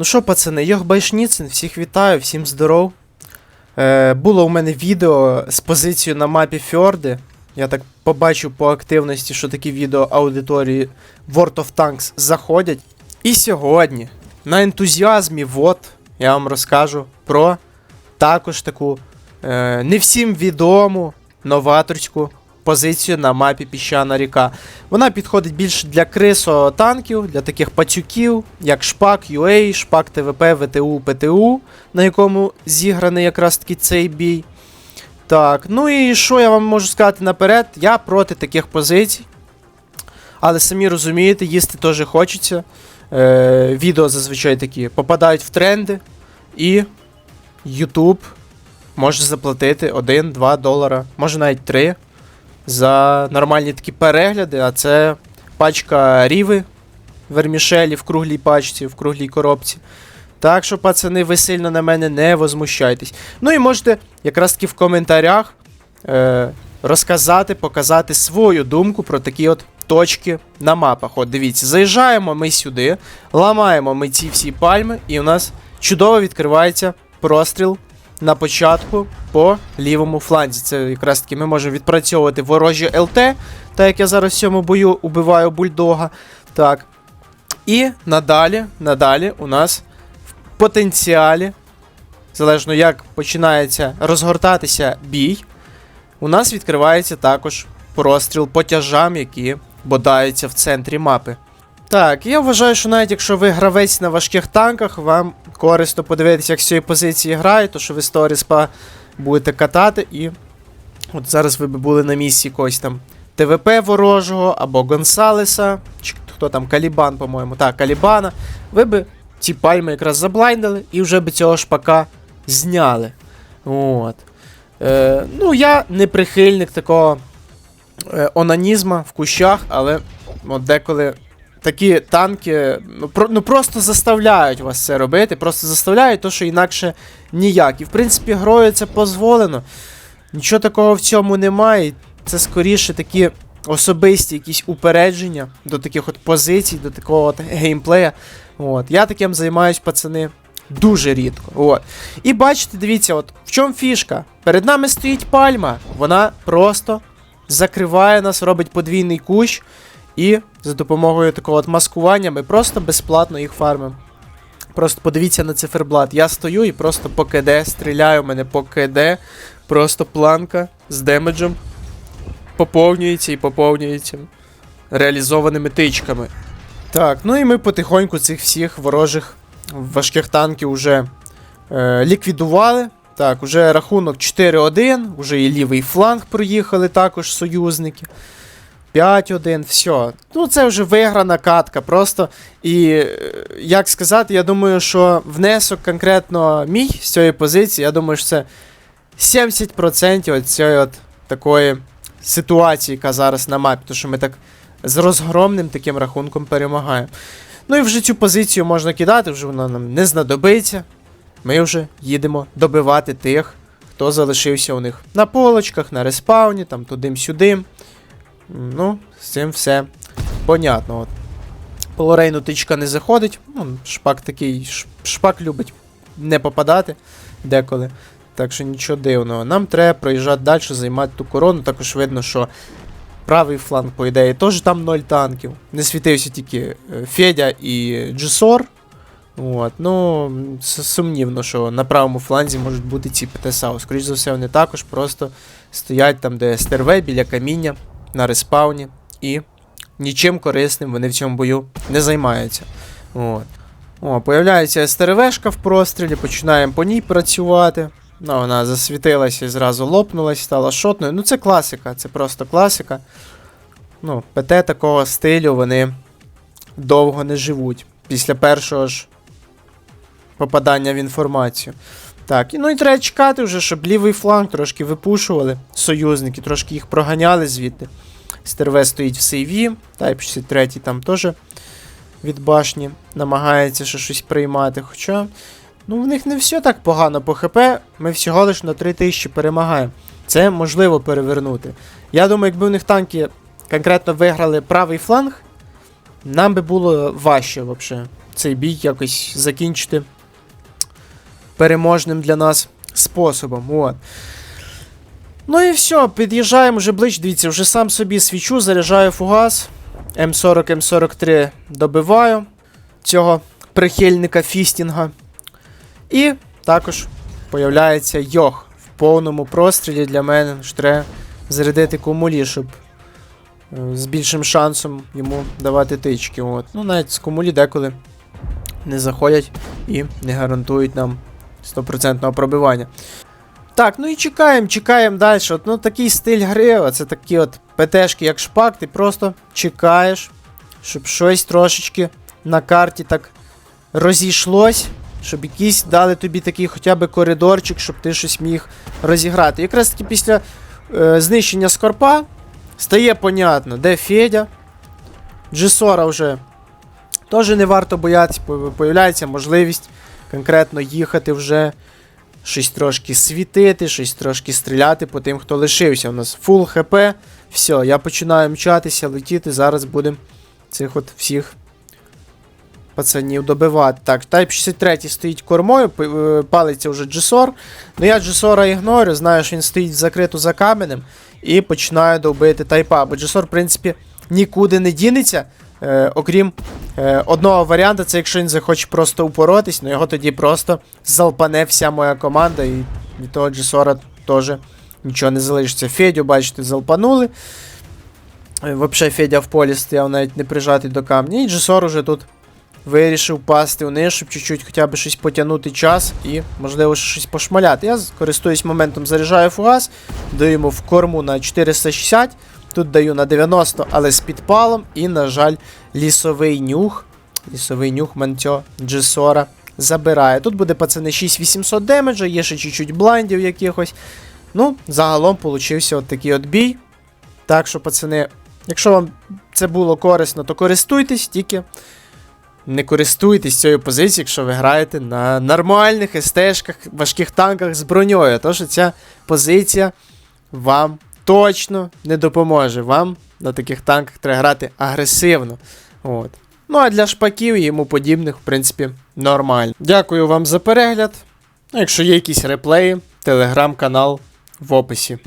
Ну що, пацани, Йох Байшніцин, всіх вітаю, всім здоров. Е, було у мене відео з позицією на мапі Фьорди. Я так побачив по активності, що такі відео аудиторії World of Tanks заходять. І сьогодні на ентузіазмі вот я вам розкажу про також таку е, не всім відому новаторську позицію на мапі Піщана ріка. Вона підходить більше для крисо танків, для таких пацюків, як Шпак UA, Шпак ТВП, ВТУ, ПТУ, на якому зіграний якраз таки цей бій. Так, ну і що я вам можу сказати наперед? Я проти таких позицій. Але самі розумієте, їсти теж хочеться. Е, відео зазвичай такі попадають в тренди, і YouTube може заплатити 1-2 долара, може навіть 3 за нормальні такі перегляди, а це пачка ріви вермішелі в круглій пачці, в круглій коробці. Так що, пацани, ви сильно на мене не возмущайтесь. Ну і можете якраз таки в коментарях е, розказати, показати свою думку про такі от точки на мапах. От дивіться, заїжджаємо ми сюди, ламаємо ми ці всі пальми, і у нас чудово відкривається простріл на початку по лівому фланзі. Це якраз таки ми можемо відпрацьовувати ворожі ЛТ, так як я зараз в цьому бою убиваю бульдога. Так. І надалі, надалі у нас в потенціалі, залежно як починається розгортатися бій, у нас відкривається також простріл по тяжам, які бодаються в центрі мапи. Так, я вважаю, що навіть якщо ви гравець на важких танках, вам корисно подивитися, як з цієї позиції грають, то що ви сторіспа будете катати і. От зараз ви б були на місці якогось там ТВП ворожого або Гонсалеса, чи хто там, Калібан, по-моєму. Так, Калібана. Ви б ці пальми якраз заблайндили і вже б цього шпака зняли. От. Е, ну, я не прихильник такого е, онанізма в кущах, але от деколи такі танки ну, про, ну просто заставляють вас це робити, просто заставляють, то що інакше ніяк. І в принципі, грою це дозволено. Нічого такого в цьому немає. Це скоріше такі особисті якісь упередження до таких от позицій, до такого от геймплея. От. Я таким займаюсь, пацани, дуже рідко. От. І бачите, дивіться, от в чому фішка? Перед нами стоїть пальма. Вона просто закриває нас, робить подвійний кущ. І за допомогою такого от маскування ми просто безплатно їх фармимо. Просто подивіться на циферблат. Я стою і просто по КД стріляю, мене по КД. Просто планка з демеджем поповнюється і поповнюється реалізованими тичками. Так, ну і ми потихоньку цих всіх ворожих важких танків вже е, ліквідували. Так, уже рахунок 4-1, вже і лівий фланг проїхали також союзники. 5-1, все. Ну, це вже виграна катка. Просто. І е, як сказати, я думаю, що внесок конкретно мій з цієї позиції, я думаю, що це 70% от цієї от такої ситуації, яка зараз на мапі, тому що ми так з розгромним таким рахунком перемагаємо. Ну і вже цю позицію можна кидати, вже вона нам не знадобиться. Ми вже їдемо добивати тих, хто залишився у них на полочках, на респауні, там тудим-сюдим. Ну, з цим все понятно. От. По Лорейну тичка не заходить. Ну, шпак такий. Шпак любить не попадати деколи. Так що нічого дивного. Нам треба проїжджати далі, займати ту корону. Також видно, що правий фланг, по ідеї, теж там 0 танків. Не світився тільки е, Федя і Джесор. От, ну, сумнівно, що на правому фланзі можуть бути ці ПТСАУ. Скоріше за все, вони також просто стоять там, де СТРВ, біля каміння, на респауні, і нічим корисним вони в цьому бою не займаються. От. О, появляється СТРВшка в прострілі, починаємо по ній працювати. Ну, вона засвітилася і зразу лопнулась, стала шотною. Ну, це класика, це просто класика. Ну, ПТ такого стилю вони довго не живуть. Після першого ж попадання в інформацію. Так, ну і треба чекати вже, щоб лівий фланг трошки випушували союзники, трошки їх проганяли звідти. Стерве стоїть в сейві, Type 63 там теж від башні намагається ще щось приймати. Хоча, ну в них не все так погано по ХП, ми всього лиш на 3000 перемагаємо. Це можливо перевернути. Я думаю, якби у них танки конкретно виграли правий фланг, нам би було важче взагалі цей бій якось закінчити переможним для нас способом. От. Ну і все, під'їжджаємо вже ближче. Дивіться, вже сам собі свічу, заряджаю фугас. М40, М43 добиваю цього прихильника фістінга. І також появляється йох в повному прострілі для мене. що треба зарядити кумулі, щоб е, з більшим шансом йому давати тички. От. Ну, навіть з кумулі деколи не заходять і не гарантують нам 100% пробивання. Так, ну і чекаємо, чекаємо далі. От, ну, такий стиль гри, це такі от ПТшки, як шпак, ти просто чекаєш, щоб щось трошечки на карті так розійшлось, щоб якісь дали тобі такий хоча б коридорчик, щоб ти щось міг розіграти. Якраз таки після е, знищення скорпа стає понятно, де Федя. Джесора вже теж не варто боятися, по- появляється можливість конкретно їхати вже, щось трошки світити, щось трошки стріляти по тим, хто лишився. У нас фул хп. Все, я починаю мчатися, летіти. Зараз будемо цих от всіх пацанів добивати. Так, Type 63 стоїть кормою, е, палиться вже Джесор. Ну я Джесора ігнорю, знаю, що він стоїть закрито за каменем. І починаю довбити тайпа. Бо Джесор, в принципі, нікуди не дінеться. Е, окрім одного варіанту, це якщо він захоче просто упоротись, ну його тоді просто залпане вся моя команда, і від того Джесора теж нічого не залишиться. Федю, бачите, залпанули. Е, Вообще Федя в полі стояв навіть не прижатий до камня. І Джесор уже тут вирішив пасти вниз, щоб чуть-чуть хоча б щось потягнути час і, можливо, щось пошмаляти. Я користуюсь моментом, заряджаю фугас, даю йому в корму на 460, тут даю на 90, але з підпалом, і, на жаль, лісовий нюх. Лісовий нюх Мантьо Джесора забирає. Тут буде, пацани, 6800 демеджа, є ще чуть-чуть блайндів якихось. Ну, загалом получився от такий от бій. Так що, пацани, якщо вам це було корисно, то користуйтесь, тільки не користуйтесь цією позицією, якщо ви граєте на нормальних СТ-шках, важких танках з броньою. Що ця позиція вам точно не допоможе. Вам на таких танках треба грати агресивно. От. Ну а для шпаків і йому подібних, в принципі, нормально. Дякую вам за перегляд. Ну, Якщо є якісь реплеї, телеграм-канал в описі.